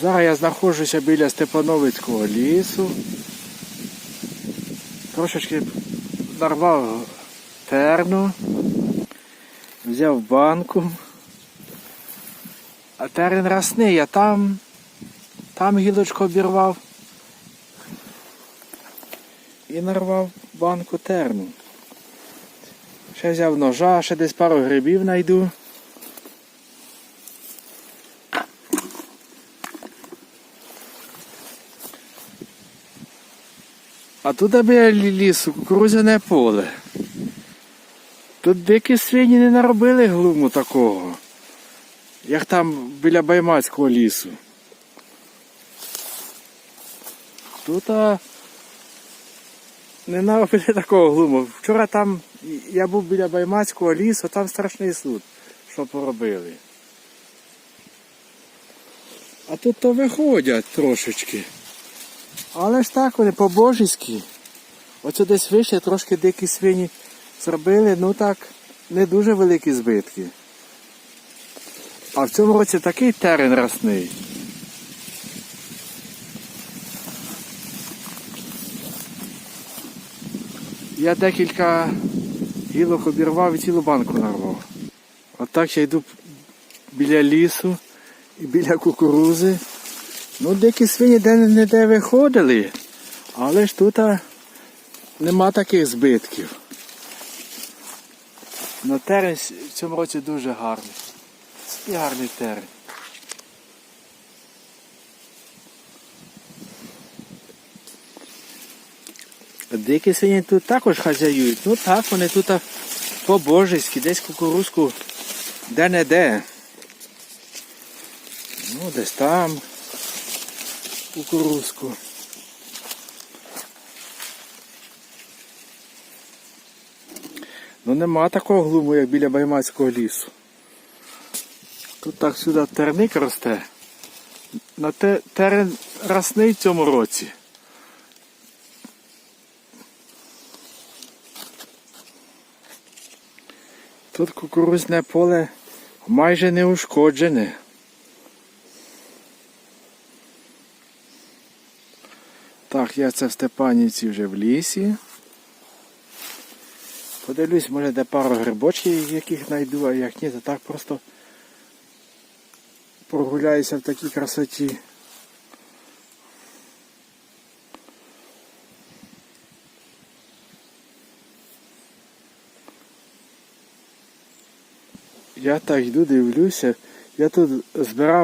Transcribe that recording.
Зараз я знаходжуся біля Степановицького лісу. Трошечки нарвав терну, взяв банку. А терен росний, а там, там гілочку обірвав і нарвав банку терну. Ще взяв ножа, ще десь пару грибів знайду. А тут біля лісу кукурудзяне поле. Тут дикі свині не наробили глуму такого, як там біля Баймацького лісу. Тут а, не наробили такого глуму. Вчора там я був біля Баймацького лісу, там страшний суд, що поробили. А тут то виходять трошечки. Але ж так вони по-божеськи. Оце десь вище трошки дикі свині зробили, ну так, не дуже великі збитки. А в цьому році такий терен росний. Я декілька гілок обірвав і цілу банку нарвав. Отак я йду біля лісу і біля кукурузи. Ну, дикі свині де не де виходили, але ж тут нема таких збитків. Но терен в цьому році дуже гарний. Гарний терен. Дикі свині тут також хазяюють. Ну так, вони тут по-божеськи, десь кукурузку де-не-де. Ну, десь там кукурузку. Ну нема такого глуму, як біля Баймацького лісу. Тут так сюди терник росте. На те терен росний в цьому році. Тут кукурузне поле майже не ушкоджене. Так, я це в Степанівці вже в лісі. Подивлюсь, може де пару грибочків, яких знайду, а як ні, то так просто прогуляюся в такій красоті. Я так йду, дивлюся. Я тут збирав